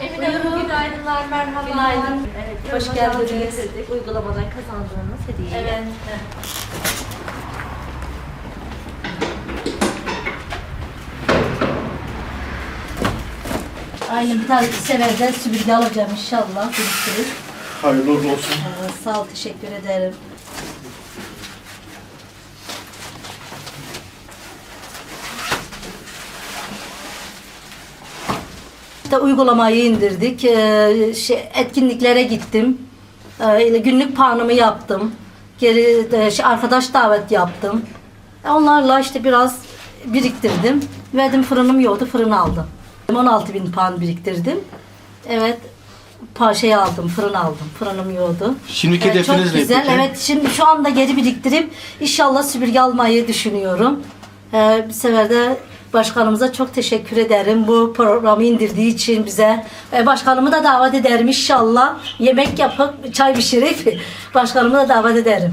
Emine Hanım günaydınlar, merhaba. Günaydın. Evet, hoş geldiniz. Getirdik. Uygulamadan kazandığınız hediyeyi. Evet. Aynen bir tane seferde süpürge alacağım inşallah. Görüşürüz. Hayırlı olsun. Aa, sağ ol, teşekkür ederim. İşte uygulamayı indirdik. Ee, şey, etkinliklere gittim. Ee, günlük puanımı yaptım. Geri de şey, arkadaş davet yaptım. E, Onlarla işte biraz biriktirdim. Verdim fırınım yoktu, fırını aldım. 16 bin puan biriktirdim. Evet, pa şey aldım, fırın aldım. Fırınım yoktu. Şimdiki Evet, hedefiniz çok ne güzel. peki? Evet, şimdi şu anda geri biriktirip inşallah süpürge almayı düşünüyorum. Ee, bir sefer de başkanımıza çok teşekkür ederim bu programı indirdiği için bize. Ve başkanımı da davet ederim inşallah. Yemek yapıp çay pişirip başkanımı da davet ederim.